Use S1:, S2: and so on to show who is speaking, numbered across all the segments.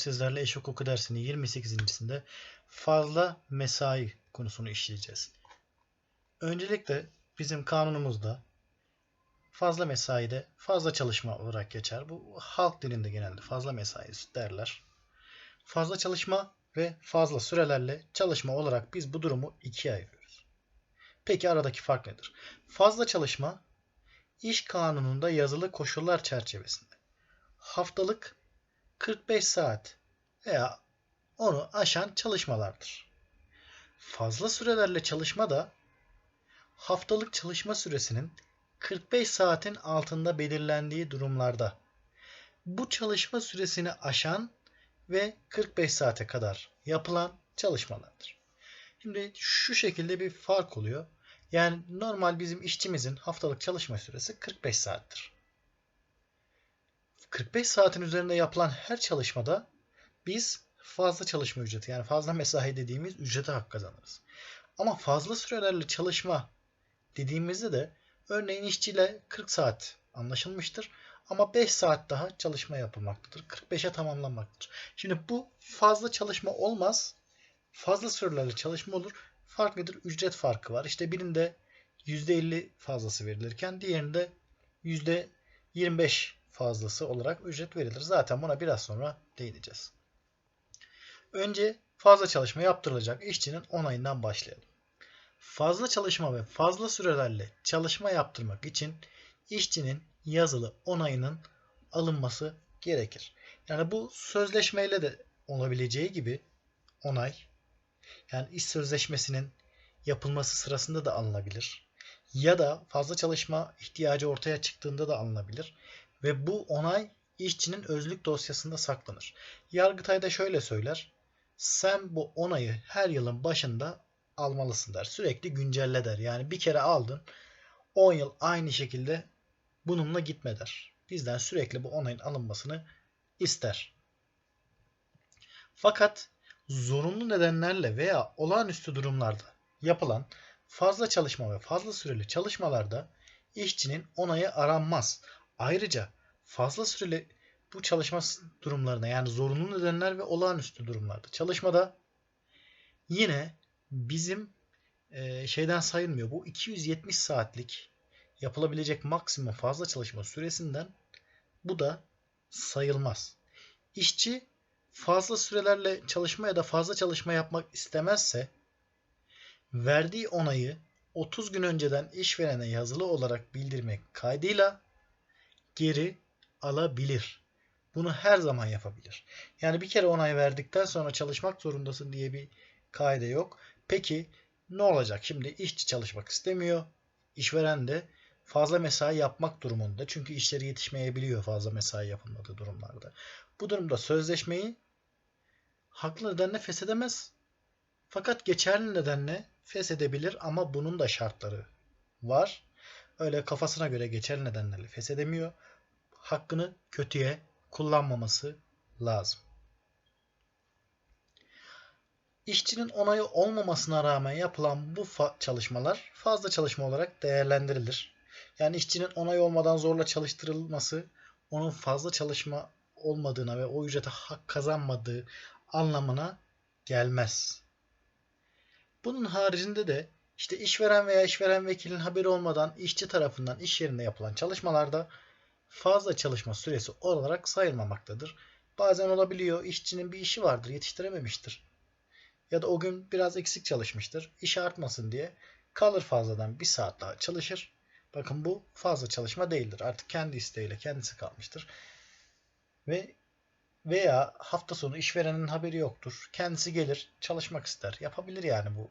S1: Sizlerle eş hukuku dersinin 28.sinde fazla mesai konusunu işleyeceğiz. Öncelikle bizim kanunumuzda fazla mesaide fazla çalışma olarak geçer. Bu halk dilinde genelde fazla mesai derler. Fazla çalışma ve fazla sürelerle çalışma olarak biz bu durumu ikiye ayırıyoruz. Peki aradaki fark nedir? Fazla çalışma iş kanununda yazılı koşullar çerçevesinde haftalık 45 saat veya onu aşan çalışmalardır. Fazla sürelerle çalışma da haftalık çalışma süresinin 45 saatin altında belirlendiği durumlarda bu çalışma süresini aşan ve 45 saate kadar yapılan çalışmalardır. Şimdi şu şekilde bir fark oluyor. Yani normal bizim işçimizin haftalık çalışma süresi 45 saattir. 45 saatin üzerinde yapılan her çalışmada biz fazla çalışma ücreti yani fazla mesai dediğimiz ücrete hak kazanırız. Ama fazla sürelerle çalışma dediğimizde de örneğin işçiyle 40 saat anlaşılmıştır. Ama 5 saat daha çalışma yapılmaktadır. 45'e tamamlanmaktadır. Şimdi bu fazla çalışma olmaz. Fazla sürelerle çalışma olur. Fark nedir? Ücret farkı var. İşte birinde %50 fazlası verilirken diğerinde %25 fazlası olarak ücret verilir. Zaten buna biraz sonra değineceğiz. Önce fazla çalışma yaptırılacak işçinin onayından başlayalım. Fazla çalışma ve fazla sürelerle çalışma yaptırmak için işçinin yazılı onayının alınması gerekir. Yani bu sözleşmeyle de olabileceği gibi onay yani iş sözleşmesinin yapılması sırasında da alınabilir. Ya da fazla çalışma ihtiyacı ortaya çıktığında da alınabilir ve bu onay işçinin özlük dosyasında saklanır. Yargıtay da şöyle söyler. Sen bu onayı her yılın başında almalısın der. Sürekli güncelle der. Yani bir kere aldın 10 yıl aynı şekilde bununla gitme der. Bizden sürekli bu onayın alınmasını ister. Fakat zorunlu nedenlerle veya olağanüstü durumlarda yapılan fazla çalışma ve fazla süreli çalışmalarda işçinin onayı aranmaz. Ayrıca fazla süreli bu çalışma durumlarına yani zorunlu nedenler ve olağanüstü durumlarda çalışmada yine bizim e, şeyden sayılmıyor. Bu 270 saatlik yapılabilecek maksimum fazla çalışma süresinden bu da sayılmaz. İşçi fazla sürelerle çalışma ya da fazla çalışma yapmak istemezse verdiği onayı 30 gün önceden işverene yazılı olarak bildirmek kaydıyla geri alabilir. Bunu her zaman yapabilir. Yani bir kere onay verdikten sonra çalışmak zorundasın diye bir kaide yok. Peki ne olacak? Şimdi işçi çalışmak istemiyor. İşveren de fazla mesai yapmak durumunda. Çünkü işleri yetişmeyebiliyor fazla mesai yapılmadığı durumlarda. Bu durumda sözleşmeyi haklı nedenle feshedemez. Fakat geçerli nedenle feshedebilir ama bunun da şartları var. Öyle kafasına göre geçerli nedenlerle feshedemiyor hakkını kötüye kullanmaması lazım. İşçinin onayı olmamasına rağmen yapılan bu fa çalışmalar fazla çalışma olarak değerlendirilir. Yani işçinin onay olmadan zorla çalıştırılması onun fazla çalışma olmadığına ve o ücrete hak kazanmadığı anlamına gelmez. Bunun haricinde de işte işveren veya işveren vekilin haberi olmadan işçi tarafından iş yerinde yapılan çalışmalarda fazla çalışma süresi olarak sayılmamaktadır. Bazen olabiliyor işçinin bir işi vardır yetiştirememiştir. Ya da o gün biraz eksik çalışmıştır. İş artmasın diye kalır fazladan bir saat daha çalışır. Bakın bu fazla çalışma değildir. Artık kendi isteğiyle kendisi kalmıştır. Ve veya hafta sonu işverenin haberi yoktur. Kendisi gelir çalışmak ister. Yapabilir yani bu.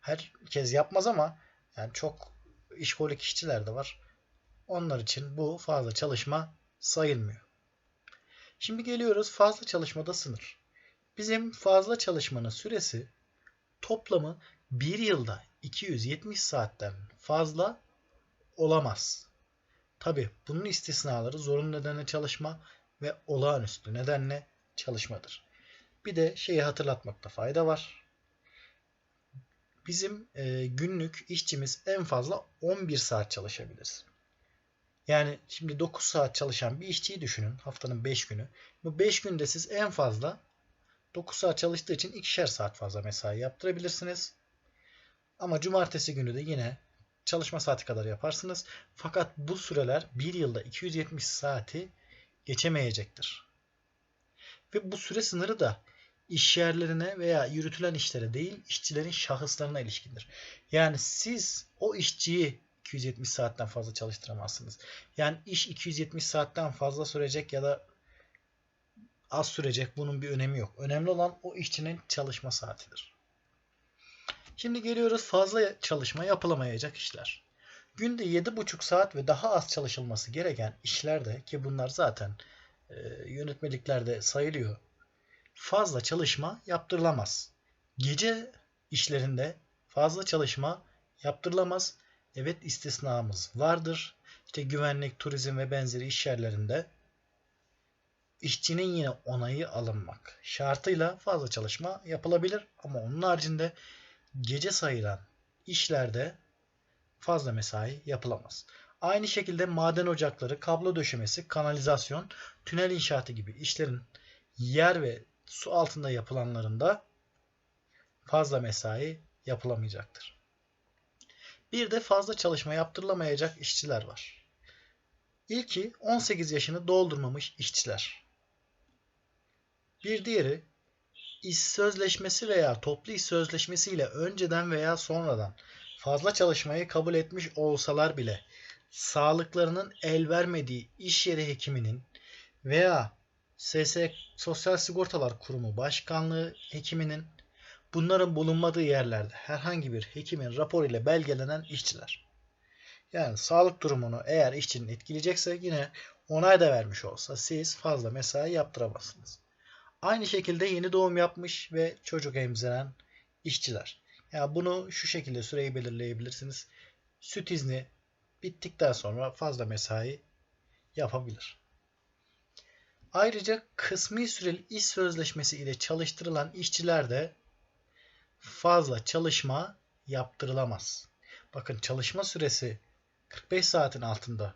S1: Herkes yapmaz ama yani çok işkolik işçiler de var. Onlar için bu fazla çalışma sayılmıyor. Şimdi geliyoruz fazla çalışmada sınır. Bizim fazla çalışmanın süresi toplamı bir yılda 270 saatten fazla olamaz. Tabi bunun istisnaları zorunlu nedenle çalışma ve olağanüstü nedenle çalışmadır. Bir de şeyi hatırlatmakta fayda var. Bizim e, günlük işçimiz en fazla 11 saat çalışabilir. Yani şimdi 9 saat çalışan bir işçiyi düşünün. Haftanın 5 günü. Bu 5 günde siz en fazla 9 saat çalıştığı için ikişer saat fazla mesai yaptırabilirsiniz. Ama cumartesi günü de yine çalışma saati kadar yaparsınız. Fakat bu süreler bir yılda 270 saati geçemeyecektir. Ve bu süre sınırı da iş yerlerine veya yürütülen işlere değil işçilerin şahıslarına ilişkindir. Yani siz o işçiyi 270 saatten fazla çalıştıramazsınız. Yani iş 270 saatten fazla sürecek ya da az sürecek bunun bir önemi yok. Önemli olan o işçinin çalışma saatidir. Şimdi geliyoruz fazla çalışma yapılamayacak işler. Günde 7,5 saat ve daha az çalışılması gereken işlerde ki bunlar zaten e, yönetmeliklerde sayılıyor. Fazla çalışma yaptırılamaz. Gece işlerinde fazla çalışma yaptırılamaz. Evet istisnamız vardır. İşte güvenlik, turizm ve benzeri iş yerlerinde işçinin yine onayı alınmak şartıyla fazla çalışma yapılabilir. Ama onun haricinde gece sayılan işlerde fazla mesai yapılamaz. Aynı şekilde maden ocakları, kablo döşemesi, kanalizasyon, tünel inşaatı gibi işlerin yer ve su altında yapılanlarında fazla mesai yapılamayacaktır. Bir de fazla çalışma yaptırılamayacak işçiler var. İlki 18 yaşını doldurmamış işçiler. Bir diğeri iş sözleşmesi veya toplu iş sözleşmesi ile önceden veya sonradan fazla çalışmayı kabul etmiş olsalar bile sağlıklarının el vermediği iş yeri hekiminin veya SS Sosyal Sigortalar Kurumu Başkanlığı hekiminin bunların bulunmadığı yerlerde herhangi bir hekimin raporu ile belgelenen işçiler. Yani sağlık durumunu eğer işçinin etkileyecekse yine onay da vermiş olsa siz fazla mesai yaptıramazsınız. Aynı şekilde yeni doğum yapmış ve çocuk emziren işçiler. Yani bunu şu şekilde süreyi belirleyebilirsiniz. Süt izni bittikten sonra fazla mesai yapabilir. Ayrıca kısmi süreli iş sözleşmesi ile çalıştırılan işçiler de fazla çalışma yaptırılamaz. Bakın çalışma süresi 45 saatin altında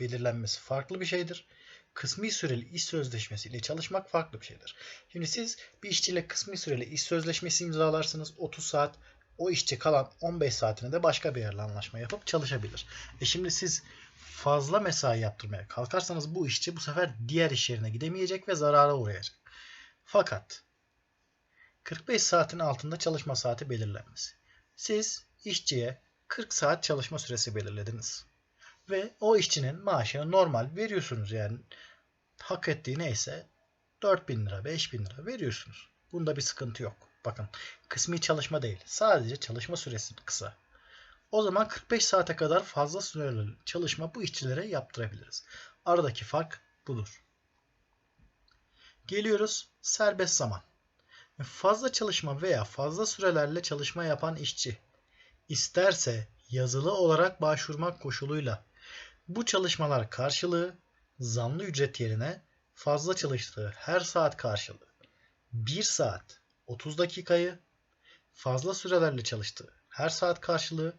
S1: belirlenmesi farklı bir şeydir. Kısmi süreli iş sözleşmesi ile çalışmak farklı bir şeydir. Şimdi siz bir işçiyle kısmi süreli iş sözleşmesi imzalarsınız 30 saat. O işçi kalan 15 saatini de başka bir yerle anlaşma yapıp çalışabilir. E şimdi siz fazla mesai yaptırmaya kalkarsanız bu işçi bu sefer diğer iş yerine gidemeyecek ve zarara uğrayacak. Fakat 45 saatin altında çalışma saati belirlenmesi. Siz işçiye 40 saat çalışma süresi belirlediniz. Ve o işçinin maaşını normal veriyorsunuz yani hak ettiği neyse 4000 lira 5000 lira veriyorsunuz. Bunda bir sıkıntı yok. Bakın kısmi çalışma değil. Sadece çalışma süresi kısa. O zaman 45 saate kadar fazla süreli çalışma bu işçilere yaptırabiliriz. Aradaki fark budur. Geliyoruz serbest zaman. Fazla çalışma veya fazla sürelerle çalışma yapan işçi isterse yazılı olarak başvurmak koşuluyla bu çalışmalar karşılığı zamlı ücret yerine fazla çalıştığı her saat karşılığı 1 saat 30 dakikayı fazla sürelerle çalıştığı her saat karşılığı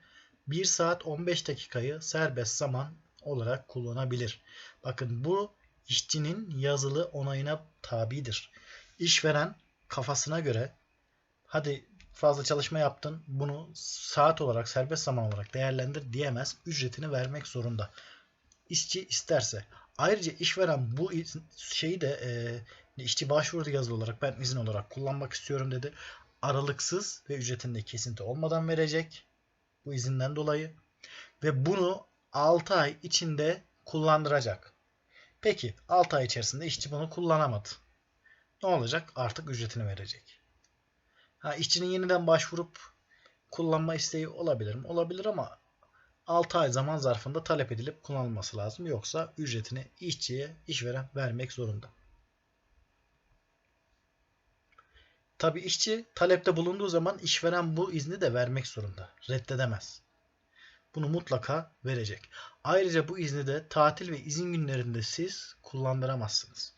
S1: 1 saat 15 dakikayı serbest zaman olarak kullanabilir. Bakın bu işçinin yazılı onayına tabidir. İşveren kafasına göre hadi fazla çalışma yaptın bunu saat olarak serbest zaman olarak değerlendir diyemez. Ücretini vermek zorunda. İşçi isterse. Ayrıca işveren bu şeyi de e, işçi başvurdu yazılı olarak ben izin olarak kullanmak istiyorum dedi. Aralıksız ve ücretinde kesinti olmadan verecek bu izinden dolayı ve bunu 6 ay içinde kullandıracak. Peki 6 ay içerisinde işçi bunu kullanamadı. Ne olacak? Artık ücretini verecek. Ha, işçinin yeniden başvurup kullanma isteği olabilir mi? Olabilir ama 6 ay zaman zarfında talep edilip kullanılması lazım. Yoksa ücretini işçiye işveren vermek zorunda. Tabi işçi talepte bulunduğu zaman işveren bu izni de vermek zorunda. Reddedemez. Bunu mutlaka verecek. Ayrıca bu izni de tatil ve izin günlerinde siz kullandıramazsınız.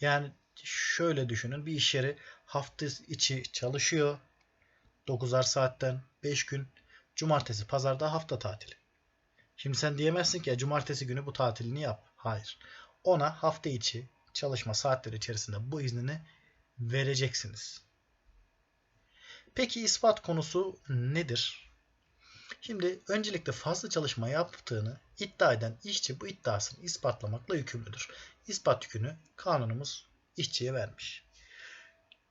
S1: Yani şöyle düşünün bir iş yeri hafta içi çalışıyor. 9'ar saatten 5 gün. Cumartesi, pazarda hafta tatili. Şimdi sen diyemezsin ki cumartesi günü bu tatilini yap. Hayır. Ona hafta içi çalışma saatleri içerisinde bu iznini vereceksiniz. Peki ispat konusu nedir? Şimdi öncelikle fazla çalışma yaptığını iddia eden işçi bu iddiasını ispatlamakla yükümlüdür. İspat yükünü kanunumuz işçiye vermiş.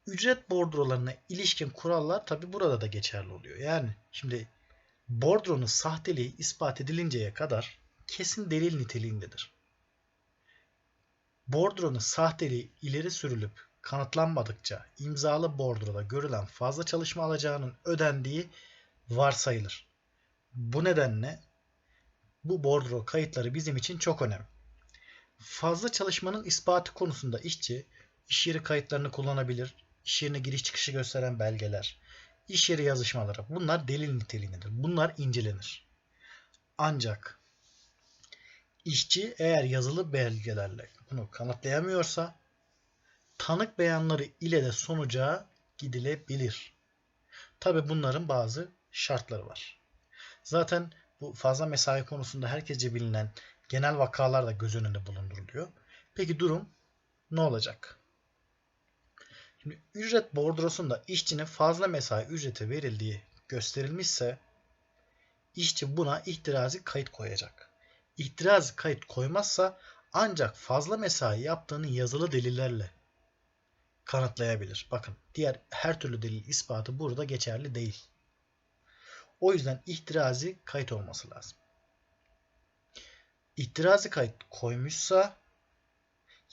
S1: Ücret bordrolarına ilişkin kurallar tabi burada da geçerli oluyor. Yani şimdi bordronun sahteliği ispat edilinceye kadar kesin delil niteliğindedir. Bordronun sahteliği ileri sürülüp kanıtlanmadıkça imzalı bordroda görülen fazla çalışma alacağının ödendiği varsayılır. Bu nedenle bu bordro kayıtları bizim için çok önemli. Fazla çalışmanın ispatı konusunda işçi iş yeri kayıtlarını kullanabilir, iş yerine giriş çıkışı gösteren belgeler, iş yeri yazışmaları bunlar delil niteliğindedir. Bunlar incelenir. Ancak işçi eğer yazılı belgelerle bunu kanıtlayamıyorsa tanık beyanları ile de sonuca gidilebilir. Tabi bunların bazı şartları var. Zaten bu fazla mesai konusunda herkesce bilinen genel vakalar da göz önünde bulunduruluyor. Peki durum ne olacak? Şimdi ücret bordrosunda işçinin fazla mesai ücreti verildiği gösterilmişse işçi buna ihtirazi kayıt koyacak. İhtirazi kayıt koymazsa ancak fazla mesai yaptığını yazılı delillerle kanıtlayabilir. Bakın diğer her türlü delil ispatı burada geçerli değil. O yüzden ihtirazi kayıt olması lazım. İhtirazi kayıt koymuşsa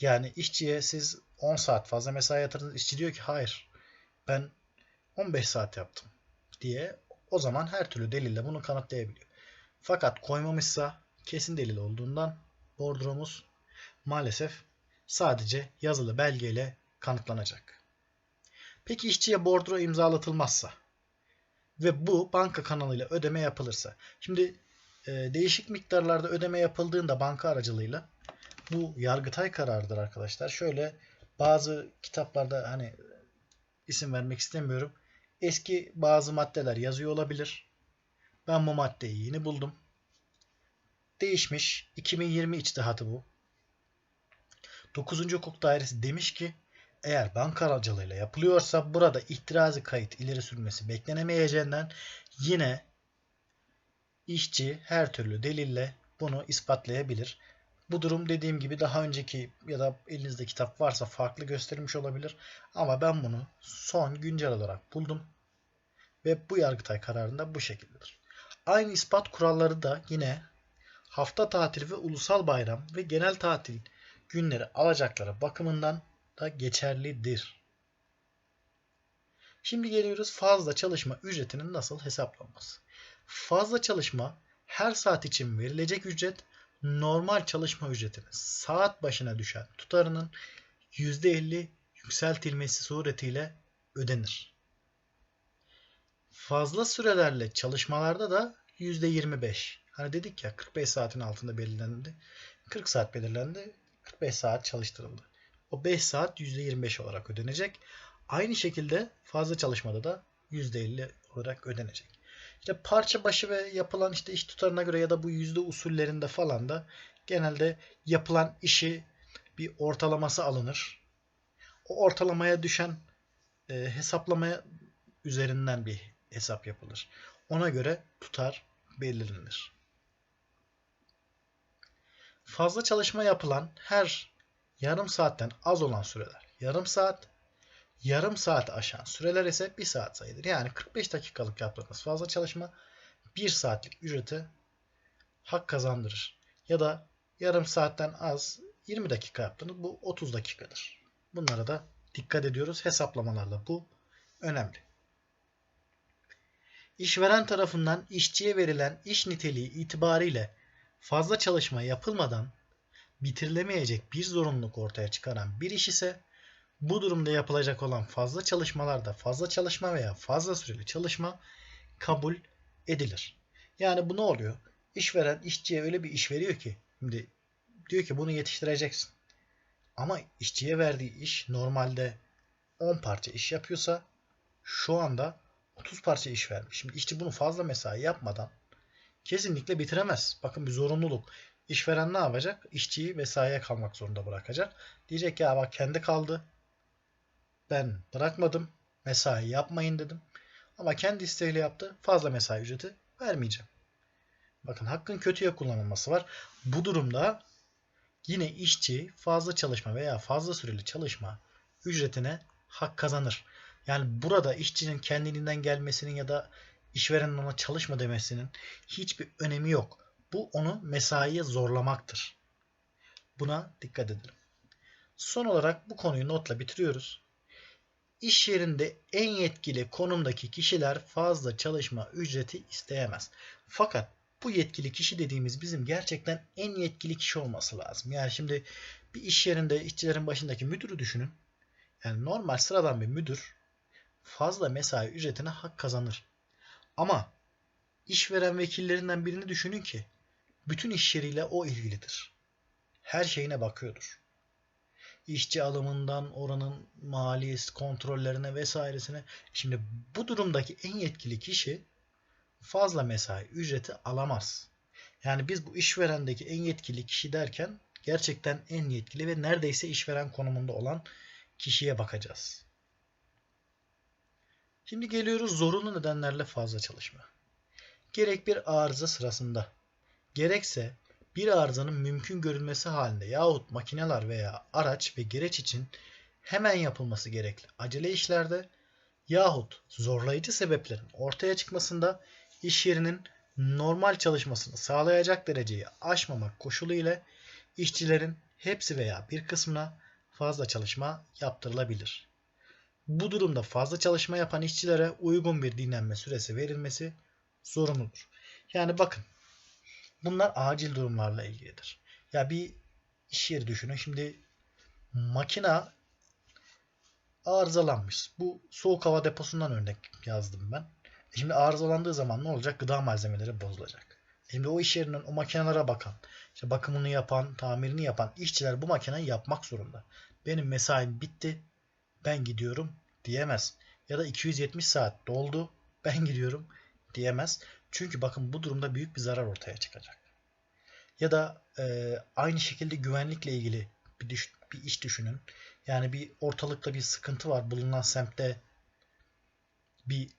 S1: yani işçiye siz 10 saat fazla mesai yatırdınız. İşçi diyor ki hayır ben 15 saat yaptım diye o zaman her türlü delille bunu kanıtlayabiliyor. Fakat koymamışsa kesin delil olduğundan bordromuz maalesef sadece yazılı belgeyle kanıtlanacak. Peki işçiye bordro imzalatılmazsa ve bu banka kanalıyla ödeme yapılırsa. Şimdi e, değişik miktarlarda ödeme yapıldığında banka aracılığıyla bu yargıtay kararıdır arkadaşlar. Şöyle bazı kitaplarda hani isim vermek istemiyorum. Eski bazı maddeler yazıyor olabilir. Ben bu maddeyi yeni buldum. Değişmiş. 2020 içtihatı bu. 9. Hukuk Dairesi demiş ki eğer banka aracılığıyla yapılıyorsa burada ihtirazi kayıt ileri sürmesi beklenemeyeceğinden yine işçi her türlü delille bunu ispatlayabilir. Bu durum dediğim gibi daha önceki ya da elinizde kitap varsa farklı gösterilmiş olabilir. Ama ben bunu son güncel olarak buldum. Ve bu Yargıtay kararında bu şekildedir. Aynı ispat kuralları da yine hafta tatili ve ulusal bayram ve genel tatil günleri alacakları bakımından da geçerlidir. Şimdi geliyoruz fazla çalışma ücretinin nasıl hesaplanması. Fazla çalışma her saat için verilecek ücret normal çalışma ücretinin saat başına düşen tutarının %50 yükseltilmesi suretiyle ödenir. Fazla sürelerle çalışmalarda da %25. Hani dedik ya 45 saatin altında belirlendi. 40 saat belirlendi. 45 saat çalıştırıldı. O 5 saat %25 olarak ödenecek. Aynı şekilde fazla çalışmada da %50 olarak ödenecek. İşte parça başı ve yapılan işte iş tutarına göre ya da bu yüzde usullerinde falan da genelde yapılan işi bir ortalaması alınır. O ortalamaya düşen e, hesaplamaya üzerinden bir hesap yapılır. Ona göre tutar belirlenir. Fazla çalışma yapılan her yarım saatten az olan süreler yarım saat, yarım saat aşan süreler ise 1 saat sayılır. Yani 45 dakikalık yaptığınız fazla çalışma 1 saatlik ücrete hak kazandırır. Ya da yarım saatten az 20 dakika yaptınız bu 30 dakikadır. Bunlara da dikkat ediyoruz. Hesaplamalarda bu önemli. İşveren tarafından işçiye verilen iş niteliği itibariyle fazla çalışma yapılmadan bitirilemeyecek bir zorunluluk ortaya çıkaran bir iş ise bu durumda yapılacak olan fazla çalışmalarda fazla çalışma veya fazla süreli çalışma kabul edilir. Yani bu ne oluyor? İşveren işçiye öyle bir iş veriyor ki şimdi diyor ki bunu yetiştireceksin. Ama işçiye verdiği iş normalde 10 parça iş yapıyorsa şu anda 30 parça iş vermiş. Şimdi işçi bunu fazla mesai yapmadan Kesinlikle bitiremez. Bakın bir zorunluluk. İşveren ne yapacak? İşçiyi mesaiye kalmak zorunda bırakacak. Diyecek ya bak kendi kaldı. Ben bırakmadım. Mesai yapmayın dedim. Ama kendi isteğiyle yaptı. Fazla mesai ücreti vermeyeceğim. Bakın hakkın kötüye kullanılması var. Bu durumda yine işçi fazla çalışma veya fazla süreli çalışma ücretine hak kazanır. Yani burada işçinin kendiliğinden gelmesinin ya da işverenin ona çalışma demesinin hiçbir önemi yok. Bu onu mesaiye zorlamaktır. Buna dikkat edelim. Son olarak bu konuyu notla bitiriyoruz. İş yerinde en yetkili konumdaki kişiler fazla çalışma ücreti isteyemez. Fakat bu yetkili kişi dediğimiz bizim gerçekten en yetkili kişi olması lazım. Yani şimdi bir iş yerinde işçilerin başındaki müdürü düşünün. Yani normal sıradan bir müdür fazla mesai ücretine hak kazanır. Ama işveren vekillerinden birini düşünün ki bütün iş yeriyle o ilgilidir. Her şeyine bakıyordur. İşçi alımından oranın maliyesi kontrollerine vesairesine. Şimdi bu durumdaki en yetkili kişi fazla mesai ücreti alamaz. Yani biz bu işverendeki en yetkili kişi derken gerçekten en yetkili ve neredeyse işveren konumunda olan kişiye bakacağız. Şimdi geliyoruz zorunlu nedenlerle fazla çalışma. Gerek bir arıza sırasında, gerekse bir arızanın mümkün görülmesi halinde yahut makineler veya araç ve gereç için hemen yapılması gerekli acele işlerde yahut zorlayıcı sebeplerin ortaya çıkmasında iş yerinin normal çalışmasını sağlayacak dereceyi aşmamak koşulu ile işçilerin hepsi veya bir kısmına fazla çalışma yaptırılabilir. Bu durumda fazla çalışma yapan işçilere uygun bir dinlenme süresi verilmesi zorunludur. Yani bakın bunlar acil durumlarla ilgilidir. Ya bir iş yeri düşünün. Şimdi makina arızalanmış. Bu soğuk hava deposundan örnek yazdım ben. E şimdi arızalandığı zaman ne olacak? Gıda malzemeleri bozulacak. E şimdi o iş yerinin o makinelere bakan, işte bakımını yapan, tamirini yapan işçiler bu makineyi yapmak zorunda. Benim mesaim bitti, ben gidiyorum diyemez. Ya da 270 saat doldu, ben gidiyorum diyemez. Çünkü bakın bu durumda büyük bir zarar ortaya çıkacak. Ya da e, aynı şekilde güvenlikle ilgili bir, düş, bir iş düşünün. Yani bir ortalıkta bir sıkıntı var. Bulunan semtte bir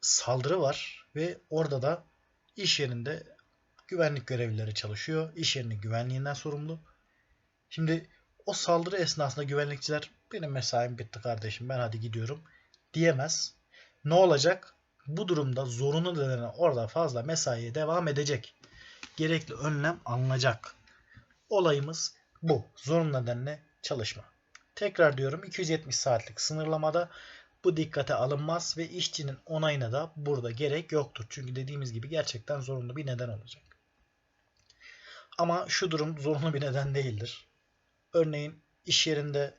S1: saldırı var ve orada da iş yerinde güvenlik görevlileri çalışıyor. İş yerinin güvenliğinden sorumlu. Şimdi o saldırı esnasında güvenlikçiler benim mesaim bitti kardeşim ben hadi gidiyorum diyemez. Ne olacak? Bu durumda zorunlu nedeni orada fazla mesaiye devam edecek. Gerekli önlem alınacak. Olayımız bu. Zorunlu nedenle çalışma. Tekrar diyorum 270 saatlik sınırlamada bu dikkate alınmaz ve işçinin onayına da burada gerek yoktur. Çünkü dediğimiz gibi gerçekten zorunlu bir neden olacak. Ama şu durum zorunlu bir neden değildir. Örneğin iş yerinde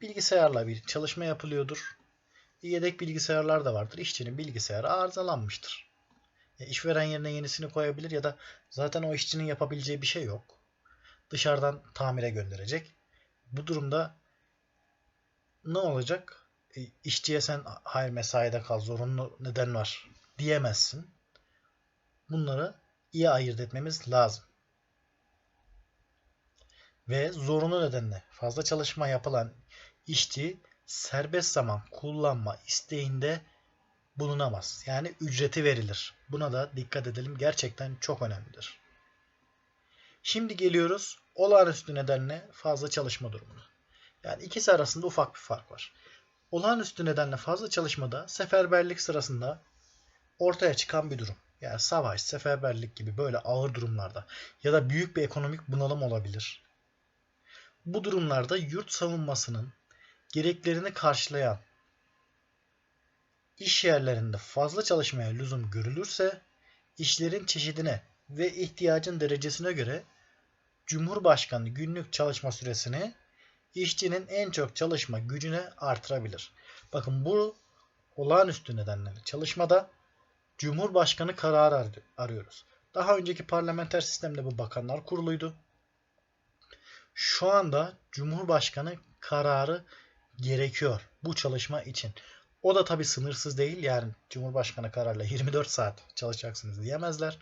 S1: bilgisayarla bir çalışma yapılıyordur. Yedek bilgisayarlar da vardır. İşçinin bilgisayarı arızalanmıştır. E, işveren yerine yenisini koyabilir ya da zaten o işçinin yapabileceği bir şey yok. Dışarıdan tamire gönderecek. Bu durumda ne olacak? E, işçiye sen hayır mesaide kal zorunlu neden var diyemezsin. Bunları iyi ayırt etmemiz lazım. Ve zorunlu nedenle fazla çalışma yapılan işçi serbest zaman kullanma isteğinde bulunamaz. Yani ücreti verilir. Buna da dikkat edelim. Gerçekten çok önemlidir. Şimdi geliyoruz olağanüstü nedenle fazla çalışma durumuna. Yani ikisi arasında ufak bir fark var. Olağanüstü nedenle fazla çalışmada seferberlik sırasında ortaya çıkan bir durum. Yani savaş, seferberlik gibi böyle ağır durumlarda ya da büyük bir ekonomik bunalım olabilir. Bu durumlarda yurt savunmasının gereklerini karşılayan iş yerlerinde fazla çalışmaya lüzum görülürse işlerin çeşidine ve ihtiyacın derecesine göre Cumhurbaşkanı günlük çalışma süresini işçinin en çok çalışma gücüne artırabilir. Bakın bu olağanüstü nedenleri çalışmada Cumhurbaşkanı kararı arıyoruz. Daha önceki parlamenter sistemde bu bakanlar kuruluydu. Şu anda Cumhurbaşkanı kararı gerekiyor bu çalışma için. O da tabi sınırsız değil yani Cumhurbaşkanı kararıyla 24 saat çalışacaksınız diyemezler.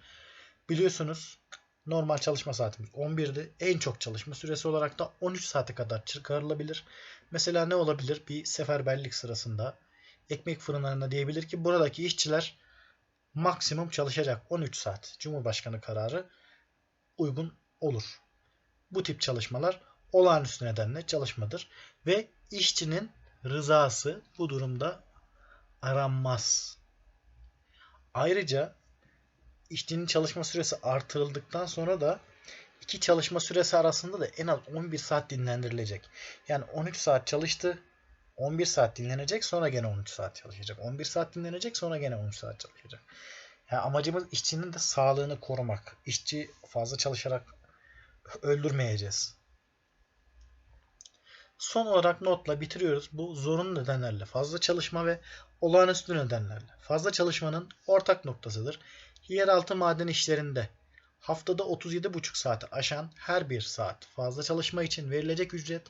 S1: Biliyorsunuz normal çalışma saatimiz 11'di. En çok çalışma süresi olarak da 13 saate kadar çıkarılabilir. Mesela ne olabilir? Bir seferberlik sırasında ekmek fırınlarında diyebilir ki buradaki işçiler maksimum çalışacak 13 saat. Cumhurbaşkanı kararı uygun olur. Bu tip çalışmalar olağanüstü nedenle çalışmadır ve işçinin rızası bu durumda aranmaz. Ayrıca işçinin çalışma süresi artırıldıktan sonra da iki çalışma süresi arasında da en az 11 saat dinlendirilecek. Yani 13 saat çalıştı, 11 saat dinlenecek sonra gene 13 saat çalışacak. 11 saat dinlenecek sonra gene 13 saat çalışacak. Yani amacımız işçinin de sağlığını korumak. İşçi fazla çalışarak öldürmeyeceğiz. Son olarak notla bitiriyoruz. Bu zorunlu nedenlerle fazla çalışma ve olağanüstü nedenlerle fazla çalışmanın ortak noktasıdır. Yeraltı maden işlerinde haftada 37,5 saati aşan her bir saat fazla çalışma için verilecek ücret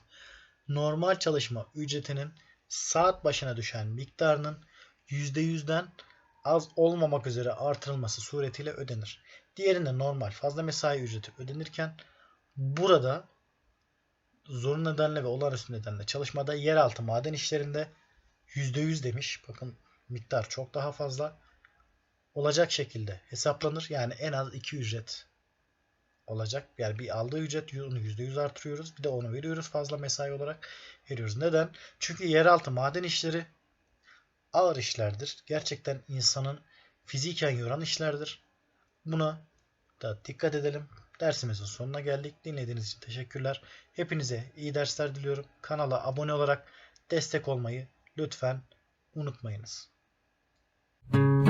S1: normal çalışma ücretinin saat başına düşen miktarının %100'den az olmamak üzere artırılması suretiyle ödenir. Diğerinde normal fazla mesai ücreti ödenirken burada zorunlu nedenle ve olağanüstü nedenle çalışmada yeraltı maden işlerinde %100 demiş. Bakın miktar çok daha fazla. Olacak şekilde hesaplanır. Yani en az 2 ücret olacak. Yani bir aldığı ücret onu %100 artırıyoruz. Bir de onu veriyoruz fazla mesai olarak veriyoruz. Neden? Çünkü yeraltı maden işleri ağır işlerdir. Gerçekten insanın fiziken yoran işlerdir. Buna da dikkat edelim. Dersimizin sonuna geldik. Dinlediğiniz için teşekkürler. Hepinize iyi dersler diliyorum. Kanala abone olarak destek olmayı lütfen unutmayınız. Müzik